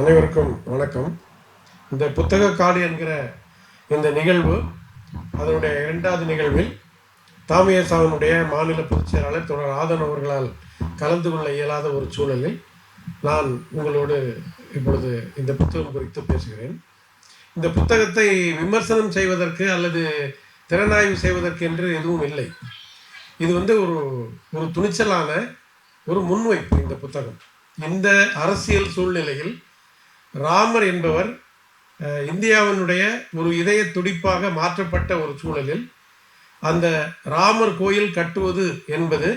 அனைவருக்கும் வணக்கம். இந்த புத்தக காடு என்கிற இந்த நிகழ்வு அதனுடைய இரண்டாவது நிகழ்வில் தாமியசாவினுடைய மாநில பொதுச் செயலாளர் தொடர் ஆதன் அவர்களால் கலந்து கொள்ள இயலாத ஒரு சூழலில் நான் உங்களோடு இப்பொழுது இந்த புத்தகம் குறித்து பேசுகிறேன். இந்த புத்தகத்தை விமர்சனம் செய்வதற்கு அல்லது திறனாய்வு செய்வதற்கு என்று எதுவும் இல்லை. இது வந்து ஒரு ஒரு துணிச்சலான ஒரு முன்வைப்பு இந்த புத்தகம். இந்த அரசியல் சூழ்நிலையில் ராமர் என்பவர் இந்தியாவினுடைய ஒரு இதய துடிப்பாக மாற்றப்பட்ட ஒரு சூழலில் அந்த ராமர் கோயில் கட்டுவது என்பது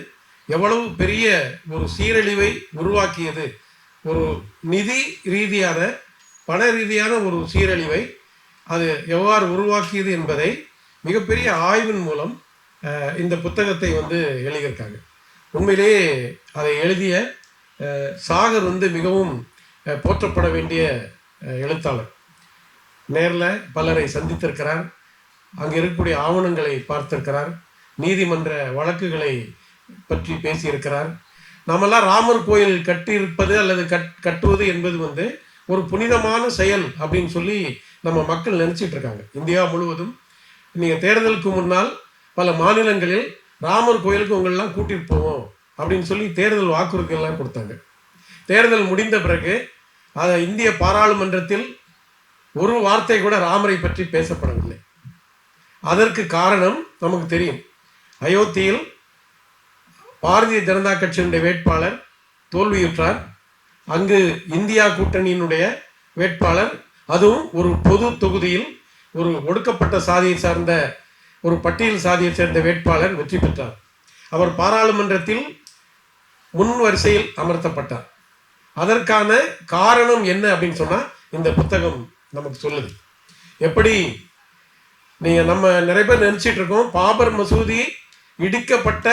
எவ்வளவு பெரிய ஒரு சீரழிவை உருவாக்கியது. ஒரு நிதி ரீதியான பண ரீதியான ஒரு சீரழிவை அது எவ்வாறு உருவாக்கியது என்பதை மிகப்பெரிய ஆய்வின் மூலம் இந்த புத்தகத்தை வந்து எழுதியிருக்காங்க. உண்மையிலேயே அதை எழுதிய சாகர் வந்து மிகவும் போற்றப்பட வேண்டிய எழுத்தாளர். நேரில் பலரை சந்தித்திருக்கிறார். அங்கே இருக்கக்கூடிய ஆவணங்களை பார்த்திருக்கிறார். நீதிமன்ற வழக்குகளை பற்றி பேசியிருக்கிறார். நாமெல்லாம் ராமர் கோயில் கட்டியிருப்பது அல்லது கட் கட்டுவது என்பது வந்து ஒரு புனிதமான செயல் அப்படின்னு சொல்லி நம்ம மக்கள் நினச்சிட்டு இருக்காங்க. இந்தியா முழுவதும். நீங்கள் தேர்தலுக்கு முன்னால் பல மாநிலங்களில் ராமர் கோயிலுக்கு உங்களெல்லாம் கூட்டிகிட்டு போவோம் அப்படின்னு சொல்லி தேர்தல் வாக்குறுதிகள்லாம் கொடுத்தாங்க. தேர்தல் முடிந்த பிறகு அதை இந்திய பாராளுமன்றத்தில் ஒரு வார்த்தை கூட ராமரை பற்றி பேசப்படவில்லை. அதற்கு காரணம் நமக்கு தெரியும். அயோத்தியில் பாரதிய ஜனதா கட்சியினுடைய வேட்பாளர் தோல்வியுற்றார். அங்கு இந்தியா கூட்டணியினுடைய வேட்பாளர் அதுவும் ஒரு பொது தொகுதியில் ஒரு ஒடுக்கப்பட்ட சாதியை சார்ந்த ஒரு பட்டியல் சாதியை சேர்ந்த வேட்பாளர் வெற்றி பெற்றார். அவர் பாராளுமன்றத்தில் முன் வரிசையில் அமர்த்தப்பட்டார். அதற்கான காரணம் என்ன அப்படின்னு சொன்னால் இந்த புத்தகம் நமக்கு சொல்லுது. எப்படி? நீங்கள் நம்ம நிறைய பேர் நினச்சிட்டு இருக்கோம் பாபர் மசூதி இடிக்கப்பட்ட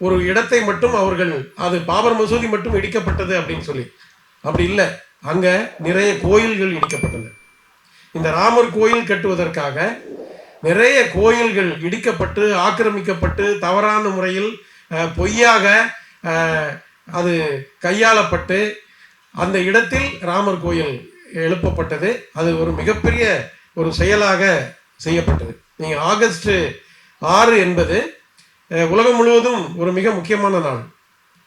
ஒரு இடத்தை மட்டும் அவர்கள் அது பாபர் மசூதி மட்டும் இடிக்கப்பட்டது அப்படின்னு சொல்லி. அப்படி இல்லை. அங்கே நிறைய கோயில்கள் இடிக்கப்பட்டன. இந்த ராமர் கோயில் கட்டுவதற்காக நிறைய கோயில்கள் இடிக்கப்பட்டு ஆக்கிரமிக்கப்பட்டு தவறான முறையில் பொய்யாக அது கையாளப்பட்டு அந்த இடத்தில் ராமர் கோயில் எழுப்பப்பட்டது. அது ஒரு மிகப்பெரிய ஒரு செயலாக செய்யப்பட்டது. நீங்கள் ஆகஸ்ட் ஆறு என்பது உலகம் முழுவதும் ஒரு மிக முக்கியமான நாள்.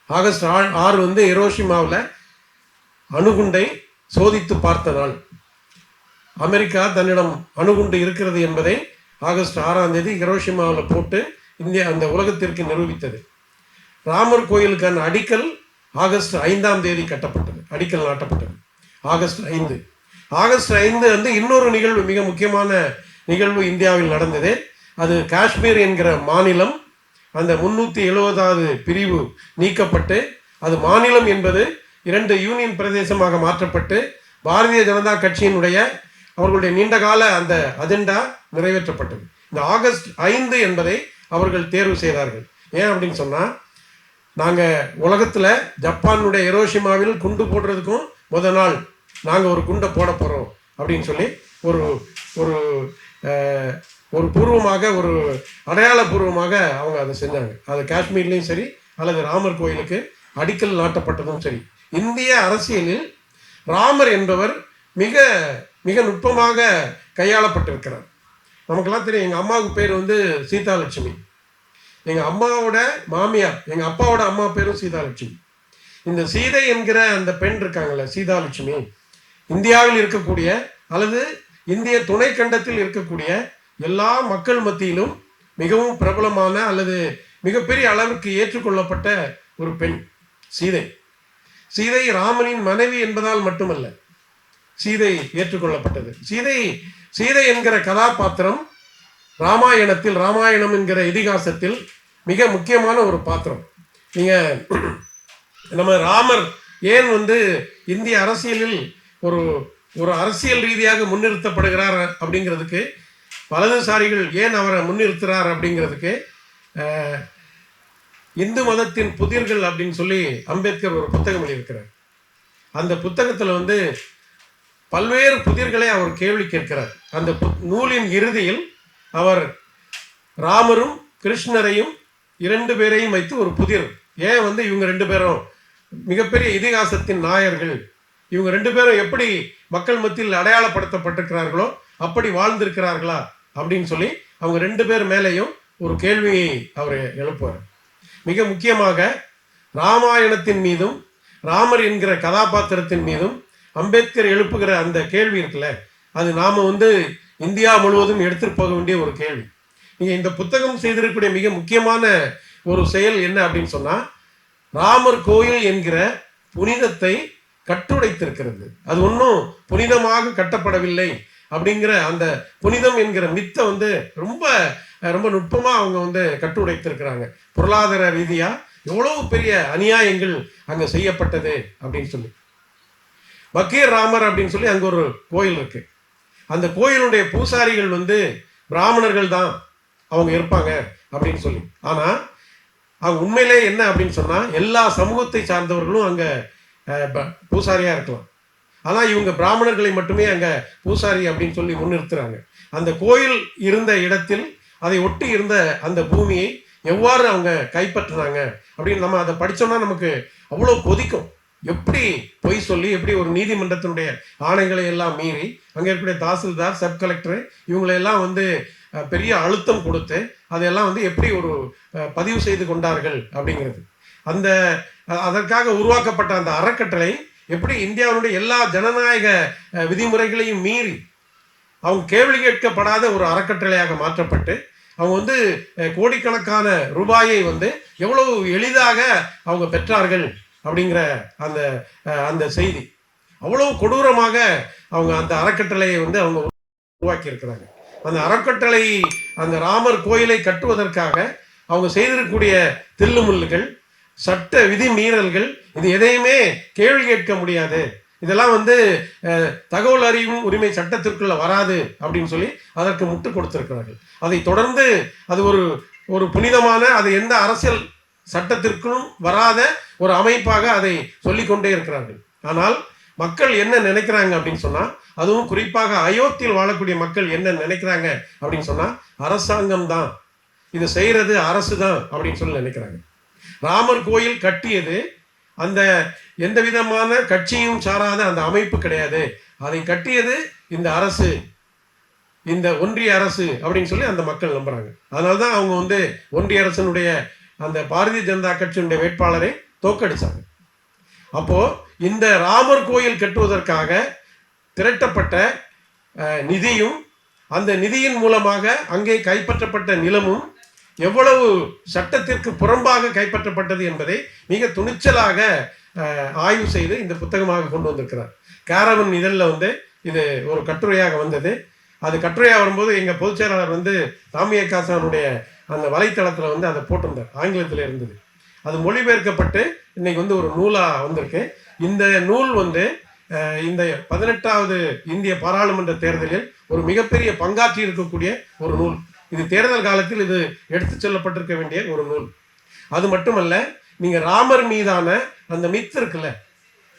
ஆகஸ்ட் ஆ- ஆறு வந்து ஹிரோஷிமாவில் அணுகுண்டை சோதித்து பார்த்த நாள். அமெரிக்கா தன்னிடம் அணுகுண்டு இருக்கிறது என்பதை ஆகஸ்ட் ஆறாம் தேதி ஹிரோஷிமாவில் போட்டு இந்தியா அந்த உலகத்திற்கு நிரூபித்தது. ராமர் கோயிலுக்கான அடிக்கல் ஆகஸ்ட் ஐந்தாம் தேதி கட்டப்பட்டது. அடிக்கல் நாட்டப்பட்டது. ஆகஸ்ட் ஐந்து. ஆகஸ்ட் ஐந்து வந்து இன்னொரு நிகழ்வு மிக முக்கியமான நிகழ்வு இந்தியாவில் நடந்தது. அது காஷ்மீர் என்கிற மாநிலம். அந்த முன்னூற்றி எழுபதாவது பிரிவு நீக்கப்பட்டு அது மாநிலம் என்பது இரண்டு யூனியன் பிரதேசமாக மாற்றப்பட்டு பாரதிய ஜனதா கட்சியினுடைய அவர்களுடைய நீண்டகால அந்த அஜெண்டா நிறைவேற்றப்பட்டது. இந்த ஆகஸ்ட் ஐந்து என்பதை அவர்கள் தேர்வு செய்தார்கள். ஏன் அப்படின்னு சொன்னால் நாங்கள் உலகத்தில் ஜப்பானுடைய எரோஷிமாவில் குண்டு போடுறதுக்கும் முத நாள் நாங்கள் ஒரு குண்டை போட போகிறோம் அப்படின்னு சொல்லி ஒரு ஒரு ஒரு பூர்வமாக ஒரு அடையாளபூர்வமாக அவங்க அதை செஞ்சாங்க. அது காஷ்மீர்லேயும் சரி அல்லது ராமர் கோயிலுக்கு அடிக்கல் நாட்டப்பட்டதும் சரி. இந்திய அரசியலில் ராமர் என்பவர் மிக மிக நுட்பமாக கையாளப்பட்டிருக்கிறார். நமக்கெல்லாம் தெரியும் எங்கள் அம்மாவுக்கு பேர் வந்து சீதாலட்சுமி. எங்கள் அம்மாவோட மாமியார் எங்கள் அப்பாவோட அம்மா பேரும் சீதாலட்சுமி. இந்த சீதை என்கிற அந்த பெண் இருக்காங்கல்ல சீதாலட்சுமி இந்தியாவில் இருக்கக்கூடிய அல்லது இந்திய துணைக்கண்டத்தில் இருக்கக்கூடிய எல்லா மக்கள் மத்தியிலும் மிகவும் பிரபலமான அல்லது மிகப்பெரிய அளவுக்கு ஏற்றுக்கொள்ளப்பட்ட ஒரு பெண் சீதை. சீதை ராமனின் மனைவி என்பதால் மட்டுமல்ல சீதை ஏற்றுக்கொள்ளப்பட்டது. சீதை சீதை என்கிற கதாபாத்திரம் ராமாயணத்தில் ராமாயணம் என்கிற இதிகாசத்தில் மிக முக்கியமான ஒரு பாத்திரம். நீங்கள் நம்ம ராமர் ஏன் வந்து இந்திய அரசியலில் ஒரு ஒரு அரசியல் ரீதியாக முன்னிறுத்தப்படுகிறார் அப்படிங்கிறதுக்கு வலதுசாரிகள் ஏன் அவரை முன்னிறுத்துறார் அப்படிங்கிறதுக்கு இந்து மதத்தின் புதிர்கள் அப்படின்னு சொல்லி அம்பேத்கர் ஒரு புத்தகம் எழுதியிருக்கிறார். அந்த புத்தகத்தில் வந்து பல்வேறு புதிர்களை அவர் கேள்வி கேட்கிறார். அந்த நூலின் இறுதியில் அவர் ராமரும் கிருஷ்ணரையும் இரண்டு பேரையும் வைத்து ஒரு புதிர். ஏன் வந்து இவங்க ரெண்டு பேரும் மிகப்பெரிய இதிகாசத்தின் நாயர்கள்? இவங்க ரெண்டு பேரும் எப்படி மக்கள் மத்தியில் அடையாளப்படுத்தப்பட்டிருக்கிறார்களோ அப்படி வாழ்ந்திருக்கிறார்களா அப்படின்னு சொல்லி அவங்க ரெண்டு பேர் மேலேயும் ஒரு கேள்வியை அவர் எழுப்புவார். மிக முக்கியமாக ராமாயணத்தின் மீதும் ராமர் என்கிற கதாபாத்திரத்தின் மீதும் அம்பேத்கர் எழுப்புகிற அந்த கேள்வி இருக்குல்ல அது நாம் வந்து இந்தியா முழுவதும் எடுத்துட்டு போக வேண்டிய ஒரு கேள்வி. நீங்கள் இந்த புத்தகம் செய்திருக்கக்கூடிய மிக முக்கியமான ஒரு செயல் என்ன அப்படின்னு சொன்னால் ராமர் கோயில் என்கிற புனிதத்தை கட்டுடைத்திருக்கிறது. அது ஒன்றும் புனிதமாக கட்டப்படவில்லை அப்படிங்கிற அந்த புனிதம் என்கிற மித்தை வந்து ரொம்ப ரொம்ப நுட்பமாக அவங்க வந்து கட்டுடைத்திருக்கிறாங்க. பொருளாதார ரீதியாக எவ்வளவு பெரிய அநியாயங்கள் அங்கே செய்யப்பட்டது அப்படின்னு சொல்லி. பக்கீர் ராமர் அப்படின்னு சொல்லி அங்கே ஒரு கோயில் இருக்குது அந்த கோயிலுடைய பூசாரிகள் வந்து பிராமணர்கள் தான் அவங்க இருப்பாங்க அப்படின்னு சொல்லி. ஆனால் அவங்க உண்மையிலே என்ன அப்படின்னு சொன்னால் எல்லா சமூகத்தை சார்ந்தவர்களும் அங்கே பூசாரியாக ப- இருக்கலாம். ஆனால் இவங்க பிராமணர்களை மட்டுமே அங்கே பூசாரி அப்படின்னு சொல்லி முன்னிறுத்துறாங்க. அந்த கோயில் இருந்த இடத்தில் அதை ஒட்டி இருந்த அந்த பூமியை எவ்வாறு அவங்க கைப்பற்றுறாங்க அப்படின்னு நம்ம அதை படிச்சோம்னா நமக்கு அவ்வளோ கொதிக்கும். எப்படி பொய் சொல்லி எப்படி ஒரு நீதிமன்றத்தினுடைய ஆணைகளை எல்லாம் மீறி அங்கே இருக்கக்கூடிய தாசில்தார் சப் கலெக்டர் இவங்களையெல்லாம் வந்து பெரிய அழுத்தம் கொடுத்து அதையெல்லாம் வந்து எப்படி ஒரு பதிவு செய்து கொண்டார்கள் அப்படிங்கிறது. அந்த அதற்காக உருவாக்கப்பட்ட அந்த அறக்கட்டளை எப்படி இந்தியாவுடைய எல்லா ஜனநாயக விதிமுறைகளையும் மீறி அவங்க கேள்வி கேட்கப்படாத ஒரு அறக்கட்டளையாக மாற்றப்பட்டு அவங்க வந்து கோடிக்கணக்கான ரூபாயை வந்து எவ்வளவு எளிதாக அவங்க பெற்றார்கள் அப்படிங்கிற அந்த அந்த செய்தி. அவ்வளவு கொடூரமாக அவங்க அந்த அறக்கட்டளையை வந்து அவங்க உருவாக்கி இருக்கிறாங்க அந்த அறக்கட்டளை அந்த ராமர் கோயிலை கட்டுவதற்காக அவங்க செய்திருக்கக்கூடிய தில்லுமுல்லுகள் சட்ட விதி மீறல்கள் இது எதையுமே கேள்வி கேட்க முடியாது. இதெல்லாம் வந்து தகவல் அறியும் உரிமை சட்டத்திற்குள்ள வராது அப்படின்னு சொல்லி அதற்கு முட்டு கொடுத்திருக்கிறார்கள். அதை தொடர்ந்து அது ஒரு ஒரு புனிதமான அது எந்த அரசியல் சட்டத்திற்கும் வராத ஒரு அமைப்பாக அதை சொல்லிக்கொண்டே இருக்கிறார்கள். ஆனால் மக்கள் என்ன நினைக்கிறாங்க அப்படின்னு சொன்னால் அதுவும் குறிப்பாக அயோத்தியில் வாழக்கூடிய மக்கள் என்ன நினைக்கிறாங்க அப்படின்னு சொன்னால் அரசாங்கம் தான். இதை செய்கிறது அரசு தான் அப்படின்னு சொல்லி நினைக்கிறாங்க. ராமர் கோயில் கட்டியது அந்த எந்த விதமான கட்சியும் சாராத அந்த அமைப்பு கிடையாது. அதை கட்டியது இந்த அரசு இந்த ஒன்றிய அரசு அப்படின்னு சொல்லி அந்த மக்கள் நம்புறாங்க. அதனால தான் அவங்க வந்து ஒன்றிய அரசனுடைய அந்த பாரதிய ஜனதா கட்சியினுடைய வேட்பாளரை தோக்கடிச்சாங்க அப்போ இந்த ராமர் கோயில் கட்டுவதற்காக திரட்டப்பட்ட நிதியும் அந்த நிதியின் மூலமாக அங்கே கைப்பற்றப்பட்ட நிலமும் எவ்வளவு சட்டத்திற்கு புறம்பாக கைப்பற்றப்பட்டது என்பதை மிக துணிச்சலாக ஆய்வு செய்து இந்த புத்தகமாக கொண்டு வந்திருக்கிறார். கேரவன் இதழில் வந்து இது ஒரு கட்டுரையாக வந்தது. அது கட்டுரையாக வரும்போது எங்கள் பொதுச் செயலாளர் வந்து ராமியக்காசனுடைய அந்த வலைத்தளத்தில் வந்து அதை போட்டிருந்தார். ஆங்கிலத்தில் இருந்தது. அது மொழிபெயர்க்கப்பட்டு இன்னைக்கு வந்து ஒரு நூலாக வந்திருக்கு. இந்த நூல் வந்து இந்த பதினெட்டாவது இந்திய பாராளுமன்ற தேர்தலில் ஒரு மிகப்பெரிய பங்காற்றி இருக்கக்கூடிய ஒரு நூல். இது தேர்தல் காலத்தில் இது எடுத்துச் செல்லப்பட்டிருக்க வேண்டிய ஒரு நூல். அது மட்டுமல்ல நீங்கள் ராமர் மீதான அந்த மித்து இருக்குல்ல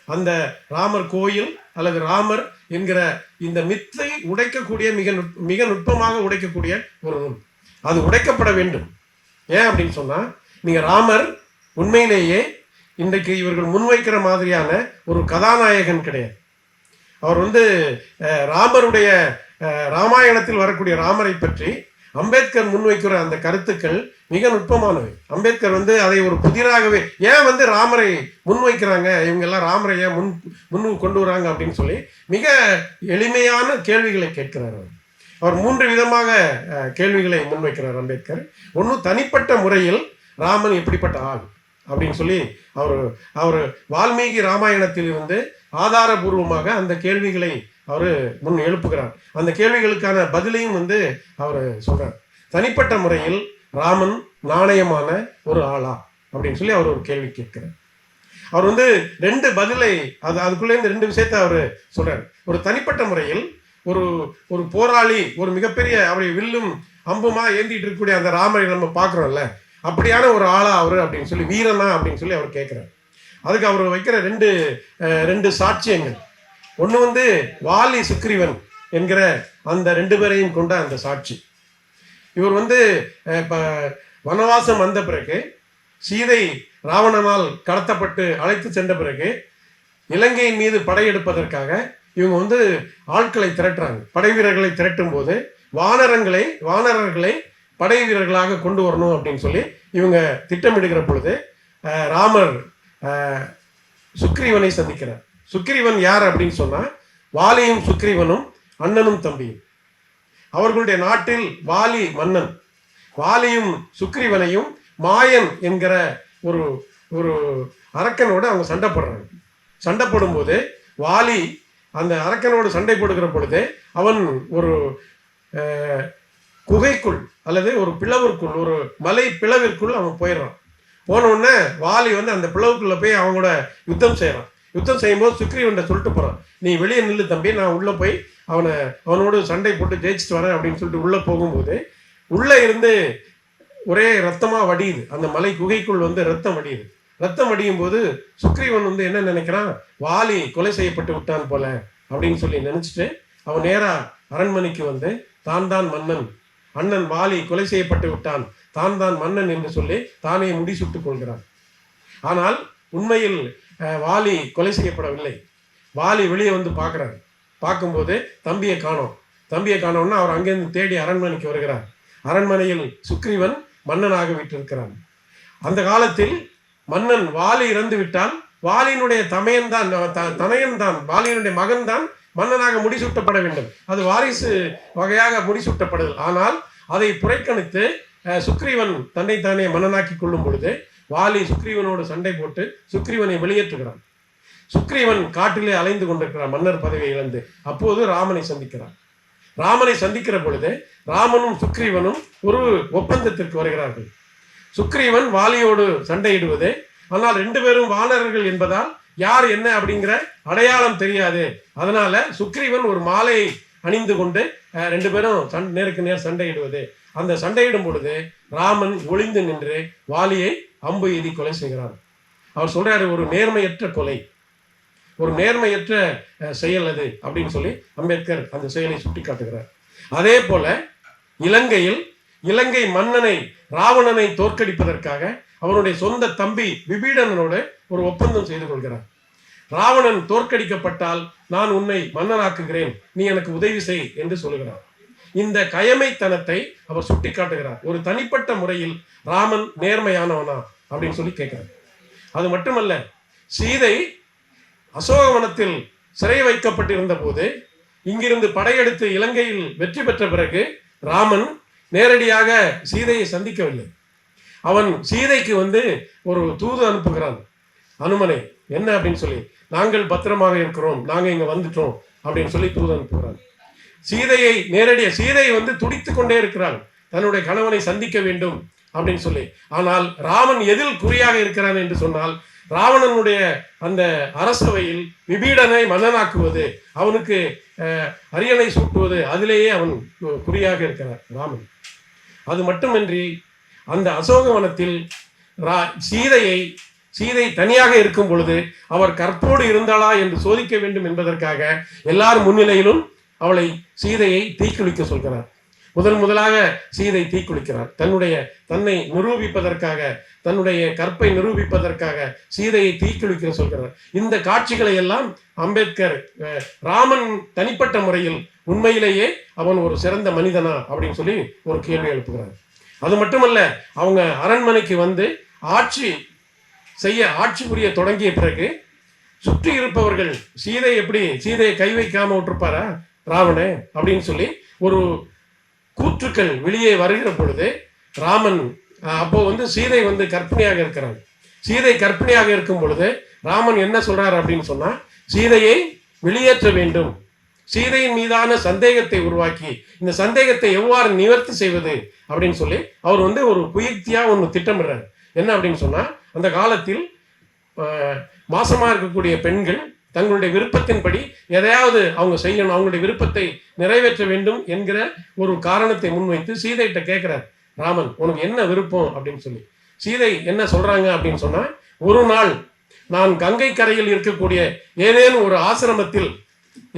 அந்த ராமர் கோயில் அல்லது ராமர் என்கிற இந்த மித்தை உடைக்கக்கூடிய மிக நுட்- மிக நுட்பமாக உடைக்கக்கூடிய ஒரு நூல். அது உடைக்கப்பட வேண்டும். ஏன் அப்படின்னு சொன்னால் நீங்கள் ராமர் உண்மையிலேயே இன்றைக்கு இவர்கள் முன்வைக்கிற மாதிரியான ஒரு கதாநாயகன் கிடையாது. அவர் வந்து ராமருடைய ராமாயணத்தில் வரக்கூடிய ராமரை பற்றி அம்பேத்கர் முன்வைக்கிற அந்த கருத்துக்கள் மிக நுட்பமானவை. அம்பேத்கர் வந்து அதை ஒரு புதிராகவே ஏன் வந்து ராமரை முன்வைக்கிறாங்க? இவங்க எல்லாம் ராமரை ஏன் முன் முன் கொண்டு வராங்க அப்படின்னு சொல்லி மிக எளிமையான கேள்விகளை கேட்கிறார் அவர். அவர் மூன்று விதமாக கேள்விகளை முன்வைக்கிறார் அம்பேத்கர். ஒன்று தனிப்பட்ட முறையில் ராமன் எப்படிப்பட்ட ஆள் அப்படின்னு சொல்லி அவர் அவர் வால்மீகி ராமாயணத்தில் இருந்து ஆதாரபூர்வமாக அந்த கேள்விகளை அவர் முன் எழுப்புகிறார். அந்த கேள்விகளுக்கான பதிலையும் வந்து அவர் சொல்கிறார் தனிப்பட்ட முறையில் ராமன் நாணயமான ஒரு ஆளா அப்படின்னு சொல்லி அவர் ஒரு கேள்வி கேட்கிறார். அவர் வந்து ரெண்டு பதிலை அது அதுக்குள்ளே இந்த ரெண்டு விஷயத்தை அவர் சொல்கிறார் ஒரு தனிப்பட்ட முறையில் ஒரு ஒரு போராளி ஒரு மிகப்பெரிய அவரை வில்லும் அம்புமா ஏந்திட்டு இருக்கக்கூடிய அந்த ராமரை நம்ம பார்க்குறோம்ல. அப்படியான ஒரு ஆளா அவர் அப்படின்னு சொல்லி வீரனா அப்படின்னு சொல்லி அவர் கேட்குறார். அதுக்கு அவர் வைக்கிற ரெண்டு ரெண்டு சாட்சியங்கள். ஒன்று வந்து வாலி சுக்ரீவன் என்கிற அந்த ரெண்டு பேரையும் கொண்ட அந்த சாட்சி. இவர் வந்து இப்போ வனவாசம் வந்த பிறகு சீதை ராவணனால் கடத்தப்பட்டு அழைத்து சென்ற பிறகு இலங்கையின் மீது படையெடுப்பதற்காக இவங்க வந்து ஆட்களை திரட்டுறாங்க. படை வீரர்களை திரட்டும் போது வானரங்களை வானரர்களை படை வீரர்களாக கொண்டு வரணும் அப்படின்னு சொல்லி இவங்க திட்டமிடுகிற பொழுது ராமர் சுக்ரீவனை சந்திக்கிறார். சுக்ரீவன் யார் அப்படின்னு சொன்னா வாலியும் சுக்ரீவனும் அண்ணனும் தம்பியும். அவர்களுடைய நாட்டில் வாலி மன்னன். வாலியும் சுக்ரீவனையும் மாயன் என்கிற ஒரு ஒரு அரக்கனோடு அவங்க சண்டை போடுறாங்க. சண்டை போடும்போது வாலி அந்த அரக்கனோடு சண்டை போடுகிற பொழுது அவன் ஒரு குகைக்குள் அல்லது ஒரு பிளவிற்குள் ஒரு மலை பிளவிற்குள் அவன் போயிடுறான். போன உடனே வாலி வந்து அந்த பிளவுக்குள்ளே போய் அவங்களோட யுத்தம் செய்கிறான் யுத்தம் செய்யும்போது சுக்ரீவன்ட்ட சொல்லிட்டு போகிறான் நீ வெளியே நில்லு தம்பி நான் உள்ளே போய் அவனை அவனோடு சண்டை போட்டு ஜெயிச்சுட்டு வரேன் அப்படின்னு சொல்லிட்டு உள்ளே போகும்போது உள்ளே இருந்து ஒரே ரத்தமாக வடியுது. அந்த மலை குகைக்குள் வந்து ரத்தம் வடியுது. ரத்தம் வடியும் போது சுக்ரீவன் வந்து என்ன நினைக்கிறான்? வாலி கொலை செய்யப்பட்டு விட்டான் போல அப்படின்னு சொல்லி நினைச்சிட்டு அவன் நேரா அரண்மனைக்கு வந்து தான் தான் மன்னன் அண்ணன் வாலி கொலை செய்யப்பட்டு விட்டான் தான் தான் மன்னன் என்று சொல்லி தானே முடி சுட்டுக் கொள்கிறான். ஆனால் உண்மையில் வாலி கொலை செய்யப்படவில்லை. வாலி வெளியே வந்து பார்க்குறாரு. பார்க்கும்போது தம்பியை காணோம். தம்பியை காணோம்னா அவர் அங்கேருந்து தேடி அரண்மனைக்கு வருகிறார். அரண்மனையில் சுக்ரீவன் மன்னனாக விட்டிருக்கிறான் அந்த காலத்தில் மன்னன் வாலி இறந்து விட்டான். வாலியினுடைய தமையன் தான் த- தனையன் தான் வாலியினுடைய மகன் தான் மன்னனாக முடிசூட்டப்பட வேண்டும். அது வாரிசு வகையாக முடிசூட்டப்படுது ஆனால் அதை புறக்கணித்து சுக்ரீவன் சுக்ரீவன் தன்னைத்தானே மன்னனாக்கி கொள்ளும் பொழுது வாலி சுக்ரீவனோடு சண்டை போட்டு சுக்ரீவனை வெளியேற்றுகிறான். சுக்ரீவன் காட்டிலே அலைந்து கொண்டிருக்கிறான் மன்னர் பதவியை இழந்து. அப்போது ராமனை சந்திக்கிறான். ராமனை சந்திக்கிற பொழுது ராமனும் சுக்ரீவனும் ஒரு ஒப்பந்தத்திற்கு வருகிறார்கள். சுக்ரீவன் வாலியோடு சண்டையிடுவது. ஆனால் ரெண்டு பேரும் வானரர்கள் என்பதால் யார் என்ன அப்படிங்கிற அடையாளம் தெரியாது. அதனால சுக்ரீவன் ஒரு மாலையை அணிந்து கொண்டு ரெண்டு பேரும் சண் நேருக்கு நேர் சண்டையிடுவது. அந்த சண்டையிடும் பொழுது ராமன் ஒளிந்து நின்று வாலியை அம்பு எதி கொலை செய்கிறார். அவர் சொல்றாரு ஒரு நேர்மையற்ற கொலை. ஒரு நேர்மையற்ற செயல் அது அப்படின்னு சொல்லி அம்பேத்கர் அந்த செயலை சுட்டி காட்டுகிறார் அதே போல இலங்கையில் இலங்கை மன்னனை ராவணனை தோற்கடிப்பதற்காக அவனுடைய சொந்த தம்பி விபீடனோடு ஒரு ஒப்பந்தம் செய்து கொள்கிறார். ராவணன் தோற்கடிக்கப்பட்டால் நான் உன்னை மன்னனாக்குகிறேன். நீ எனக்கு உதவி செய் என்று சொல்லுகிறார். இந்த கயமைத்தனத்தை அவர் சுட்டி காட்டுகிறார் ஒரு தனிப்பட்ட முறையில் ராமன் நேர்மையானவனா அப்படின்னு சொல்லி கேட்கிறார். அது மட்டுமல்ல சீதை அசோகவனத்தில் சிறை வைக்கப்பட்டிருந்த போது இங்கிருந்து படையெடுத்து இலங்கையில் வெற்றி பெற்ற பிறகு ராமன் நேரடியாக சீதையை சந்திக்கவில்லை. அவன் சீதைக்கு வந்து ஒரு தூது அனுப்புகிறான். அனுமனை என்ன அப்படின்னு சொல்லி நாங்கள் பத்திரமாக இருக்கிறோம். நாங்கள் இங்கே வந்துட்டோம். அப்படின்னு சொல்லி தூது அனுப்புகிறான். சீதையை நேரடியாக சீதை வந்து துடித்து கொண்டே இருக்கிறாள். தன்னுடைய கணவனை சந்திக்க வேண்டும். அப்படின்னு சொல்லி. ஆனால் ராமன் எதில் குறியாக இருக்கிறான்? என்று சொன்னால் ராவணனுடைய அந்த அரசவையில் விபீடனை மன்னனாக்குவது அவனுக்கு அரியணை சூட்டுவது அதிலேயே அவன் குறியாக இருக்கிறார் ராமன். அது மட்டுமின்றி அந்த அசோகவனத்தில் ரா- சீதையை சீதை தனியாக இருக்கும் பொழுது அவர் கற்போடு இருந்தாளா என்று சோதிக்க வேண்டும் என்பதற்காக எல்லார் முன்னிலையிலும் அவளை சீதையை தீக்குளிக்க சொல்கிறார். முதன் முதலாக சீதை தீக்குளிக்கிறார். தன்னுடைய தன்னை நிரூபிப்பதற்காக தன்னுடைய கற்பை நிரூபிப்பதற்காக சீதையை தீக்குளிக்க சொல்கிறார். இந்த காட்சிகளை எல்லாம் அம்பேத்கர் ராமன் தனிப்பட்ட முறையில் உண்மையிலேயே அவன் ஒரு சிறந்த மனிதனா அப்படின்னு சொல்லி ஒரு கேள்வி எழுப்புகிறார். அது மட்டுமல்ல அவங்க அரண்மனைக்கு வந்து ஆட்சி செய்ய ஆட்சி புரிய தொடங்கிய பிறகு சுற்றி இருப்பவர்கள் சீதை எப்படி சீதையை கை வைக்காம விட்டுருப்பாரா? ராவணே அப்படின்னு சொல்லி ஒரு கூற்றுக்கள் வெளியே வருகிற பொழுது ராமன் அப்போ வந்து சீதை வந்து கற்பனையாக இருக்கிறாங்க சீதை கற்பனையாக இருக்கும் பொழுது ராமன் என்ன சொல்றாரு அப்படின்னு சொன்னா சீதையை வெளியேற்ற வேண்டும். சீதையின் மீதான சந்தேகத்தை உருவாக்கி இந்த சந்தேகத்தை எவ்வாறு நிவர்த்தி செய்வது அப்படின்னு சொல்லி அவர் வந்து ஒரு புயர்த்தியாக ஒன்று திட்டமிடுறாரு. என்ன அப்படின்னு சொன்னால் அந்த காலத்தில் மாசமாக இருக்கக்கூடிய பெண்கள் தங்களுடைய விருப்பத்தின்படி எதையாவது அவங்க செய்யணும் அவங்களுடைய விருப்பத்தை நிறைவேற்ற வேண்டும் என்கிற ஒரு காரணத்தை முன்வைத்து சீதைகிட்ட கேட்குறார் ராமன் உனக்கு என்ன விருப்பம் அப்படின்னு சொல்லி. சீதை என்ன சொல்கிறாங்க அப்படின்னு சொன்னால் ஒரு நாள் நான் கங்கை கரையில் இருக்கக்கூடிய ஏதேனும் ஒரு ஆசிரமத்தில்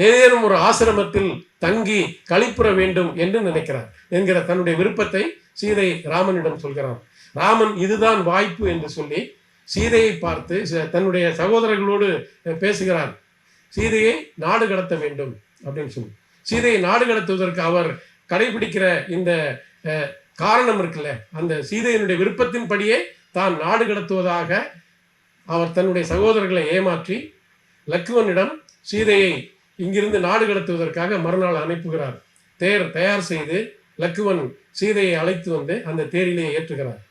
ஏதேனும் ஒரு ஆசிரமத்தில் தங்கி கழிப்புற வேண்டும் என்று நினைக்கிறார் என்கிற தன்னுடைய விருப்பத்தை சீதை ராமனிடம் சொல்கிறான். ராமன் இதுதான் வாய்ப்பு என்று சொல்லி சீதையை பார்த்து தன்னுடைய சகோதரர்களோடு பேசுகிறார். சீதையை நாடு கடத்த வேண்டும் அப்படின்னு சொல்லி. சீதையை நாடு கடத்துவதற்கு அவர் கடைபிடிக்கிற இந்த காரணம் இருக்குல்ல அந்த சீதையினுடைய விருப்பத்தின்படியே தான் நாடு கடத்துவதாக அவர் தன்னுடைய சகோதரர்களை ஏமாற்றி லக்குவனிடம் சீதையை இங்கிருந்து நாடு கடத்துவதற்காக மறுநாள் அனுப்புகிறார். தேர் தயார் செய்து லக்குவன் சீதையை அழைத்து வந்து அந்த தேரிலே ஏற்றுகிறார்.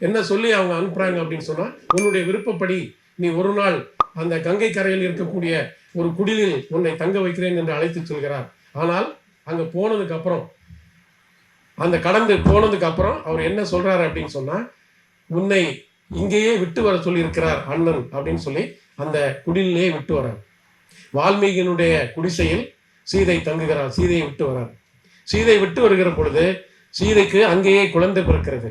என்ன சொல்லி அவங்க அனுப்புறாங்க அப்படின்னு சொன்னால் உன்னுடைய விருப்பப்படி நீ ஒரு நாள் அந்த கங்கை கரையில் இருக்கக்கூடிய ஒரு குடிலில் உன்னை தங்க வைக்கிறேன் என்று அழைத்து சொல்கிறார். ஆனால் அங்க போனதுக்கு அப்புறம் அந்த கடந்து போனதுக்கு அப்புறம் அவர் என்ன சொல்றாரு அப்படின்னு சொன்னா உன்னை இங்கேயே விட்டு வர சொல்லியிருக்கிறார் அண்ணன் அப்படின்னு சொல்லி அந்த குடிலே விட்டு வரார் வால்மீகியினுடைய குடிசையில் சீதை தங்குகிறார் சீதையை விட்டு வரார். சீதை விட்டு வருகிற பொழுது சீதைக்கு அங்கேயே குழந்தை பிறக்கிறது.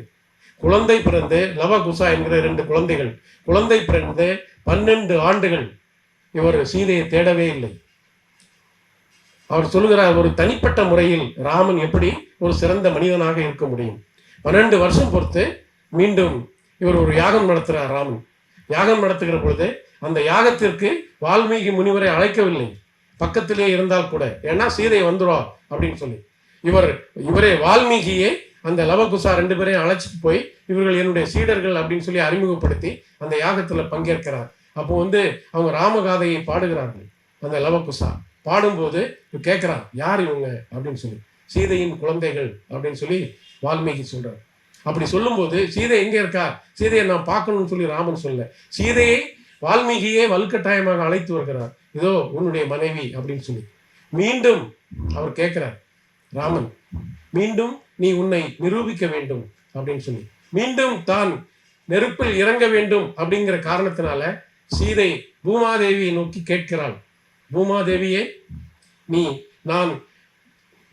குழந்தை பிறந்து லவகுசா என்கிற இரண்டு குழந்தைகள். குழந்தை பிறந்து பன்னெண்டு ஆண்டுகள் இவர் சீதையை தேடவே இல்லை. அவர் சொல்லுகிறார் ஒரு தனிப்பட்ட முறையில் ராமன் எப்படி ஒரு சிறந்த மனிதனாக இருக்க முடியும்? பன்னெண்டு வருஷம் பொறுத்து மீண்டும் இவர் ஒரு யாகம் நடத்துகிறார் ராமன். யாகம் நடத்துகிற பொழுது அந்த யாகத்திற்கு வால்மீகி முனிவரை அழைக்கவில்லை. பக்கத்திலே இருந்தால் கூட ஏன்னா சீதை வந்துடும் அப்படின்னு சொல்லி. இவர் இவரே வால்மீகியே அந்த லவகுசா ரெண்டு பேரையும் அழைச்சிட்டு போய் இவர்கள் என்னுடைய சீடர்கள் அப்படின்னு சொல்லி அறிமுகப்படுத்தி அந்த யாகத்தில் பங்கேற்கிறார். அப்போ வந்து அவங்க ராமகாதையை பாடுகிறார்கள் அந்த லவகுசா. பாடும்போது கேட்குறா யார் இவங்க? அப்படின்னு சொல்லி. சீதையின் குழந்தைகள் அப்படின்னு சொல்லி வால்மீகி சொல்றார். அப்படி சொல்லும்போது சீதை எங்கே இருக்கா? சீதையை நான் பார்க்கணும்னு சொல்லி ராமன் சொல்ல சீதையை வால்மீகியே வலுக்கட்டாயமாக அழைத்து வருகிறார். இதோ உன்னுடைய மனைவி அப்படின்னு சொல்லி. மீண்டும் அவர் கேட்கிறார் ராமன் மீண்டும் நீ உன்னை நிரூபிக்க வேண்டும் அப்படின்னு சொல்லி. மீண்டும் தான் நெருப்பில் இறங்க வேண்டும் அப்படிங்கிற காரணத்தினால சீதை பூமாதேவியை நோக்கி கேட்கிறாள். பூமாதேவியே நீ நான்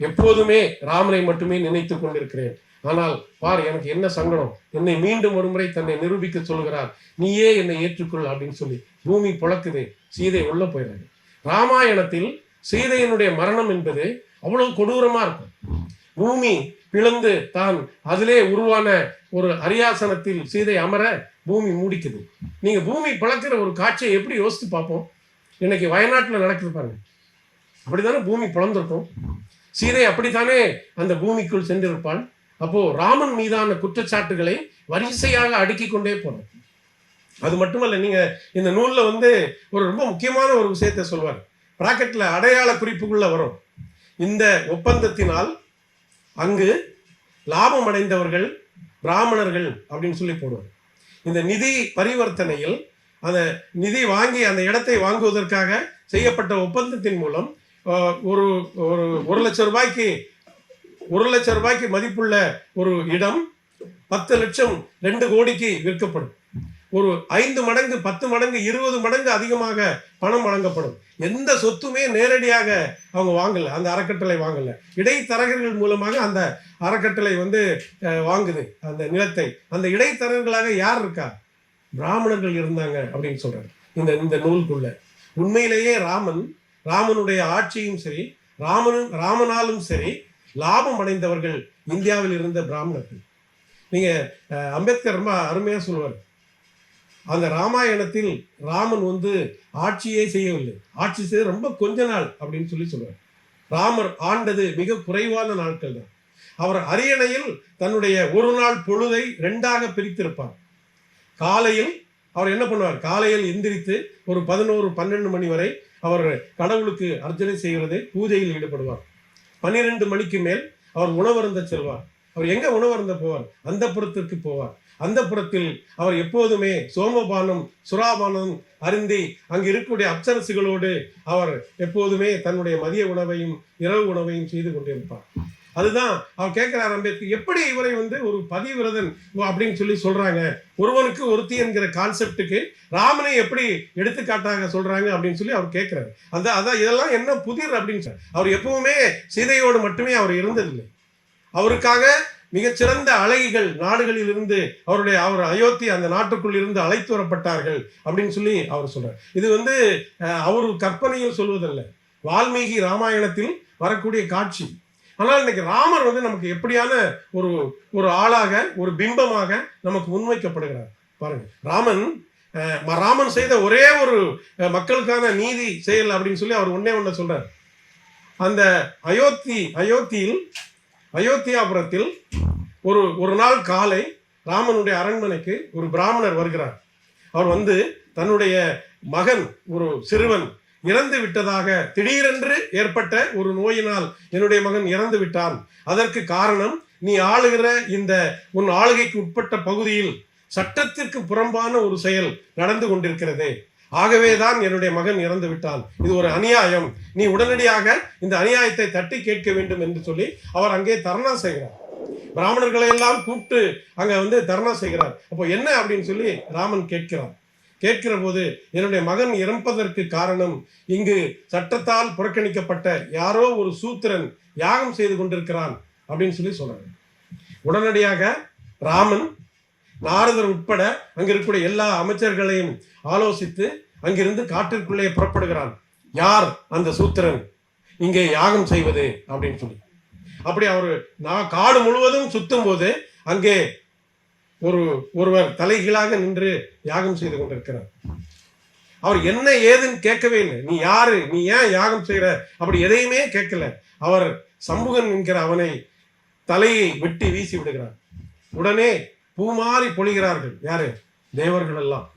எப்போதுமே ராமனை மட்டுமே நினைத்து கொண்டிருக்கிறேன். ஆனால் பார் எனக்கு என்ன சங்கடம்? என்னை மீண்டும் ஒரு முறை தன்னை நிரூபிக்க சொல்கிறார் நீயே என்னை ஏற்றுக்கொள் அப்படின்னு சொல்லி பூமி புழக்குது சீதை உள்ள போயிறாங்க. ராமாயணத்தில் சீதையினுடைய மரணம் என்பது அவ்வளவு கொடூரமா இருக்கும். பூமி பிளந்து தான் அதிலே உருவான ஒரு அரியாசனத்தில் சீதை அமர பூமி மூடிக்குது. நீங்க பூமி பிளக்கிற ஒரு காட்சியை எப்படி யோசித்து பார்ப்போம்? இன்னைக்கு வயநாட்டில் நடக்குது பாருங்க. அப்படித்தானே பூமி பிளந்திருக்கும் சீதை அப்படித்தானே அந்த பூமிக்குள் சென்றிருப்பாள்? அப்போ ராமன் மீதான குற்றச்சாட்டுகளை வரிசையாக அடுக்கி கொண்டே போனோம் அது மட்டுமல்ல நீங்க இந்த நூல்ல வந்து ஒரு ரொம்ப முக்கியமான ஒரு விஷயத்தை சொல்வார். பிராக்கெட்ல அடையாள குறிப்புக்குள்ள வரும். இந்த ஒப்பந்தத்தினால் அங்கு லாபம் அடைந்தவர்கள் பிராமணர்கள் அப்படின்னு சொல்லி போடுவார். இந்த நிதி பரிவர்த்தனையில் அந்த நிதி வாங்கி அந்த இடத்தை வாங்குவதற்காக செய்யப்பட்ட ஒப்பந்தத்தின் மூலம் ஒரு ஒரு ஒரு லட்சம் ரூபாய்க்கு ஒரு லட்சம் ரூபாய்க்கு மதிப்புள்ள ஒரு இடம் பத்து லட்சம் ரெண்டு கோடிக்கு விற்கப்படும். ஒரு ஐந்து மடங்கு பத்து மடங்கு இருபது மடங்கு அதிகமாக பணம் வழங்கப்படும். எந்த சொத்துமே நேரடியாக அவங்க வாங்கல அந்த அறக்கட்டளை வாங்கல. இடைத்தரகர்கள் மூலமாக அந்த அறக்கட்டளை வந்து வாங்குது அந்த நிலத்தை. அந்த இடைத்தரகர்களாக யார் இருக்கா? பிராமணர்கள் இருந்தாங்க அப்படின்னு சொல்றாரு இந்த இந்த நூலுக்குள்ள உண்மையிலேயே ராமன் ராமனுடைய ஆட்சியும் சரி ராமனும் ராமனாலும் சரி லாபம் அடைந்தவர்கள் இந்தியாவில் இருந்த பிராமணர்கள். நீங்க அம்பேத்கர் ரொம்ப அருமையா சொல்லுவார். அந்த ராமாயணத்தில் ராமன் வந்து ஆட்சியே செய்யவில்லை. ஆட்சி செய்ய ரொம்ப கொஞ்ச நாள் அப்படின்னு சொல்லி சொல்லுவார். ராமர் ஆண்டது மிக குறைவான நாட்கள் தான். அவர் அரியணையில் தன்னுடைய ஒரு நாள் பொழுதை ரெண்டாக பிரித்திருப்பார். காலையில் அவர் என்ன பண்ணுவார்? காலையில் எந்திரித்து ஒரு பதினோரு பன்னெண்டு மணி வரை அவர் கடவுளுக்கு அர்ச்சனை செய்கிறது பூஜையில் ஈடுபடுவார். பன்னிரெண்டு மணிக்கு மேல் அவர் உணவருந்த செல்வார். அவர் எங்க உணவருந்த போவார்? அந்த புறத்திற்கு போவார். அந்த புறத்தில் அவர் எப்போதுமே சோமபானம் சுறாபானம் அருந்தி அங்கு இருக்கக்கூடிய அப்சரசுகளோடு அவர் எப்போதுமே தன்னுடைய மதிய உணவையும் இரவு உணவையும் செய்து கொண்டிருப்பார். அதுதான் அவர் கேட்கிறார் அம்பேத்கர் எப்படி இவரை வந்து ஒரு பதிவிரதன் அப்படின்னு சொல்லி சொல்றாங்க. ஒருவனுக்கு ஒருத்தி என்கிற கான்செப்டுக்கு ராமனை எப்படி எடுத்துக்காட்டாக சொல்றாங்க அப்படின்னு சொல்லி அவர் கேட்கிறாரு. அந்த அதான் இதெல்லாம் என்ன புதிர் அப்படின்னு சொல்லி அவர் எப்பவுமே சீதையோடு மட்டுமே அவர் இருந்ததில்லை. அவருக்காக மிகச்சிறந்த அழகிகள் நாடுகளில் இருந்து அவருடைய அவர் அயோத்தி அந்த நாட்டுக்குள் இருந்து அழைத்து வரப்பட்டார்கள் அப்படின்னு சொல்லி அவர் சொல்றார். இது வந்து அவர் கற்பனையில் சொல்வதல்ல. வால்மீகி ராமாயணத்தில் வரக்கூடிய காட்சி. ஆனால் இன்னைக்கு ராமர் வந்து நமக்கு எப்படியான ஒரு ஒரு ஆளாக ஒரு பிம்பமாக நமக்கு முன்வைக்கப்படுகிறார். பாருங்க. ராமன் ராமன் செய்த ஒரே ஒரு மக்களுக்கான நீதி செயல் அப்படின்னு சொல்லி அவர் ஒன்னே ஒன்றை சொல்றார். அந்த அயோத்தி அயோத்தியில் அயோத்தியாபுரத்தில் ஒரு ஒரு நாள் காலை ராமனுடைய அரண்மனைக்கு ஒரு பிராமணர் வருகிறார். அவர் வந்து தன்னுடைய மகன் ஒரு சிறுவன் இறந்து விட்டதாக திடீரென்று ஏற்பட்ட ஒரு நோயினால் என்னுடைய மகன் இறந்து விட்டான். அதற்கு காரணம் நீ ஆளுகிற இந்த உன் ஆளுகைக்கு உட்பட்ட பகுதியில் சட்டத்திற்கு புறம்பான ஒரு செயல் நடந்து கொண்டிருக்கிறது. ஆகவேதான் என்னுடைய மகன் இறந்து விட்டான். இது ஒரு அநியாயம். நீ உடனடியாக இந்த அநியாயத்தை தட்டி கேட்க வேண்டும் என்று சொல்லி அவர் அங்கே தர்ணா செய்கிறார். பிராமணர்களை எல்லாம் கூப்பிட்டு அங்க வந்து தர்ணா செய்கிறார். அப்போ என்ன அப்படின்னு சொல்லி ராமன் கேட்கிறான். கேட்கிற போது என்னுடைய மகன் இறப்பதற்கு காரணம் இங்கு சட்டத்தால் புறக்கணிக்கப்பட்ட யாரோ ஒரு சூத்திரன் யாகம் செய்து கொண்டிருக்கிறான் அப்படின்னு சொல்லி சொன்னாங்க உடனடியாக ராமன் நாரதர் உட்பட அங்க இருக்கக்கூடிய எல்லா அமைச்சர்களையும் ஆலோசித்து அங்கிருந்து காட்டிற்குள்ளே புறப்படுகிறான். யார் அந்த சூத்திரன்? இங்கே யாகம் செய்வது அப்படின்னு சொல்லி. அப்படி அவர் நான் காடு முழுவதும் சுத்தும் போது அங்கே ஒரு ஒருவர் தலைகீழாக நின்று யாகம் செய்து கொண்டிருக்கிறார். அவர் என்ன ஏதுன்னு கேட்கவே இல்லை. நீ யாரு? நீ ஏன் யாகம் செய்கிற அப்படி எதையுமே கேட்கல. அவர் சமூகன் என்கிற அவனை தலையை வெட்டி வீசி விடுகிறார். உடனே பூமாறி பொழிகிறார்கள். யாரு? தேவர்கள் எல்லாம்.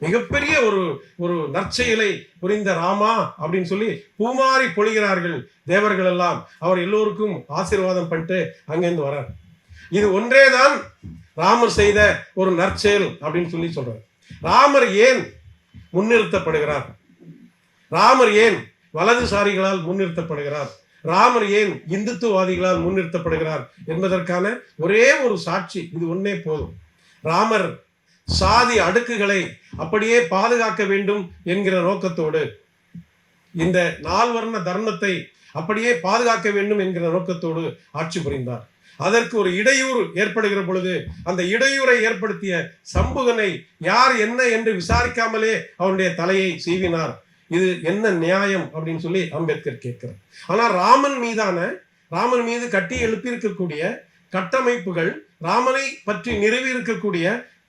மிகப்பெரிய ஒரு ஒரு நற்செயலை புரிந்த ராமா அப்படின்னு சொல்லி பூமாறி பொழிகிறார்கள் தேவர்கள் எல்லாம். அவர் எல்லோருக்கும் ஆசீர்வாதம் பண்ணிட்டு அங்கேருந்து வரார் இது ஒன்றேதான் ராமர் செய்த ஒரு நற்செயல் அப்படின்னு சொல்லி சொல்றார். ராமர் ஏன் முன்னிறுத்தப்படுகிறார்? ராமர் ஏன் வலதுசாரிகளால் முன்னிறுத்தப்படுகிறார்? ராமர் ஏன் இந்துத்துவாதிகளால் முன்னிறுத்தப்படுகிறார் என்பதற்கான ஒரே ஒரு சாட்சி இது ஒன்னே போதும். ராமர் சாதி அடுக்குகளை அப்படியே பாதுகாக்க வேண்டும் என்கிற நோக்கத்தோடு இந்த நால்வர்ண தர்மத்தை அப்படியே பாதுகாக்க வேண்டும் என்கிற நோக்கத்தோடு ஆட்சி புரிந்தார். அதற்கு ஒரு இடையூறு ஏற்படுகிற பொழுது அந்த இடையூரை ஏற்படுத்திய சம்புகனை யார் என்ன என்று விசாரிக்காமலே அவனுடைய தலையை சீவினார். இது என்ன நியாயம் அப்படின்னு சொல்லி அம்பேத்கர் கேட்கிறார். ஆனால் ராமன் மீதான ராமன் மீது கட்டி எழுப்பியிருக்கக்கூடிய கட்டமைப்புகள் ராமனை பற்றி நிறுவி இருக்கக்கூடிய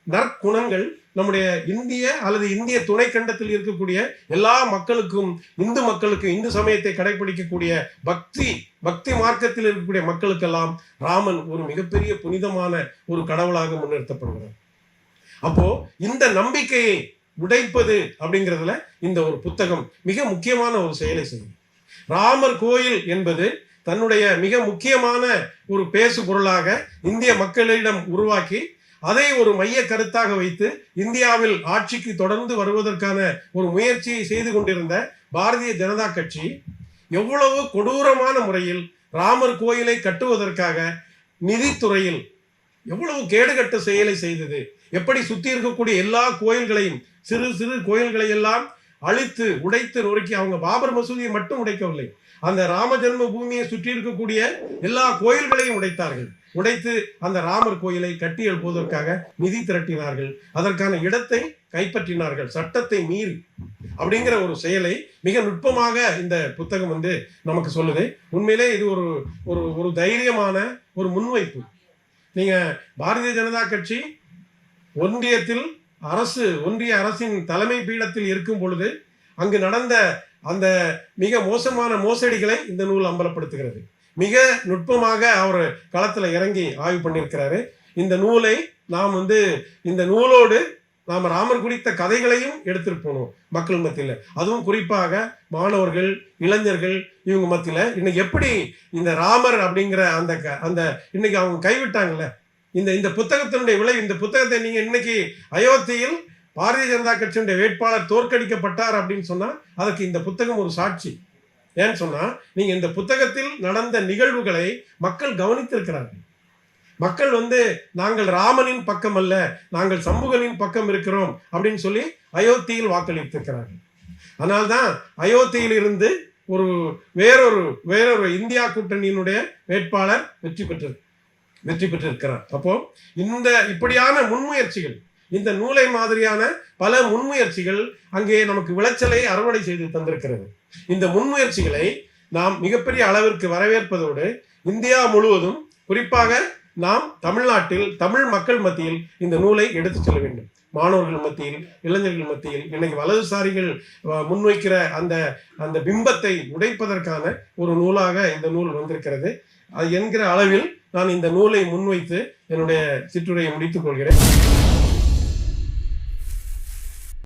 நற்குணங்கள் நம்முடைய இந்திய அல்லது இந்திய துணைக்கண்டத்தில் இருக்கக்கூடிய எல்லா மக்களுக்கும் இந்து மக்களுக்கும் இந்து சமயத்தை கடைபிடிக்கக்கூடிய பக்தி பக்தி மார்க்கத்தில் இருக்கக்கூடிய மக்களுக்கெல்லாம் ராமன் ஒரு மிகப்பெரிய புனிதமான ஒரு கடவுளாக முன்னிறுத்தப்படுகிறார். அப்போ இந்த நம்பிக்கையை உடைப்பது அப்படிங்கிறதுல இந்த ஒரு புத்தகம் மிக முக்கியமான ஒரு செயலை செய்யும். ராமர் கோயில் என்பது தன்னுடைய மிக முக்கியமான ஒரு பேசு பொருளாக இந்திய மக்களிடம் உருவாக்கி அதை ஒரு மைய கருத்தாக வைத்து இந்தியாவில் ஆட்சிக்கு தொடர்ந்து வருவதற்கான ஒரு முயற்சியை செய்து கொண்டிருந்த பாரதிய ஜனதா கட்சி எவ்வளவு கொடூரமான முறையில் ராமர் கோயிலை கட்டுவதற்காக நிதித்துறையில் எவ்வளவு கேடுகட்ட செயலை செய்தது. எப்படி சுற்றி இருக்கக்கூடிய எல்லா கோயில்களையும் சிறு சிறு கோயில்களை எல்லாம் அழித்து உடைத்து நொறுக்கி அவங்க பாபர் மசூதியை மட்டும் உடைக்கவில்லை. அந்த ராம ஜென்ம பூமியை சுற்றி இருக்கக்கூடிய எல்லா கோயில்களையும் உடைத்தார்கள். உடைத்து அந்த ராமர் கோயிலை கட்டி எழுப்புவதற்காக நிதி திரட்டினார்கள். அதற்கான இடத்தை கைப்பற்றினார்கள். சட்டத்தை மீறி. அப்படிங்கிற ஒரு செயலை மிக நுட்பமாக இந்த புத்தகம் வந்து நமக்கு சொல்லுது. உண்மையிலே இது ஒரு ஒரு ஒரு தைரியமான ஒரு முன்வைப்பு. நீங்க பாரதிய ஜனதா கட்சி ஒன்றியத்தில் அரசு ஒன்றிய அரசின் தலைமை பீடத்தில் இருக்கும் பொழுது அங்கு நடந்த அந்த மிக மோசமான மோசடிகளை இந்த நூல் அம்பலப்படுத்துகிறது. மிக நுட்பமாக அவர் களத்தில் இறங்கி ஆய்வு பண்ணியிருக்கிறாரு. இந்த நூலை நாம் வந்து இந்த நூலோடு நாம் ராமர் குறித்த கதைகளையும் எடுத்துட்டு போகணும் மக்கள் மத்தியில். அதுவும் குறிப்பாக மாணவர்கள் இளைஞர்கள் இவங்க மத்தியில். இன்னைக்கு எப்படி இந்த ராமர் அப்படிங்கிற அந்த க- அந்த இன்னைக்கு அவங்க கைவிட்டாங்கல்ல? இந்த இந்த புத்தகத்தினுடைய விளைவு இந்த புத்தகத்தை நீங்கள் இன்னைக்கு அயோத்தியில் பாரதிய ஜனதா கட்சியினுடைய வேட்பாளர் தோற்கடிக்கப்பட்டார் அப்படின்னு சொன்னால் அதுக்கு இந்த புத்தகம் ஒரு சாட்சி. ஏன்னு சொன்னால் நீங்கள் இந்த புத்தகத்தில் நடந்த நிகழ்வுகளை மக்கள் கவனித்திருக்கிறார்கள். மக்கள் வந்து நாங்கள் ராமனின் பக்கம் அல்ல நாங்கள் சம்புகனின் பக்கம் இருக்கிறோம் அப்படின்னு சொல்லி அயோத்தியில் வாக்களித்திருக்கிறார்கள். அதனால்தான் அயோத்தியில் இருந்து ஒரு வேறொரு வேறொரு இந்தியா கூட்டணியினுடைய வேட்பாளர் வெற்றி பெற்று வெற்றி பெற்றிருக்கிறார். அப்போ இந்த இப்படியான முன்முயற்சிகள் இந்த நூலை மாதிரியான பல முன்முயற்சிகள் அங்கே நமக்கு விளைச்சலை அறுவடை செய்து தந்திருக்கிறது. இந்த முன்முயற்சிகளை நாம் மிகப்பெரிய அளவிற்கு வரவேற்பதோடு இந்தியா முழுவதும் குறிப்பாக நாம் தமிழ்நாட்டில் தமிழ் மக்கள் மத்தியில் இந்த நூலை எடுத்துச் செல்ல வேண்டும். மாணவர்கள் மத்தியில் இளைஞர்கள் மத்தியில் இன்னைக்கு வலதுசாரிகள் முன்வைக்கிற அந்த அந்த பிம்பத்தை உடைப்பதற்கான ஒரு நூலாக இந்த நூல் வந்திருக்கிறது. என்கிற அளவில் நான் இந்த நூலை முன்வைத்து என்னுடைய சிற்றுரையை முடித்துக் கொள்கிறேன்.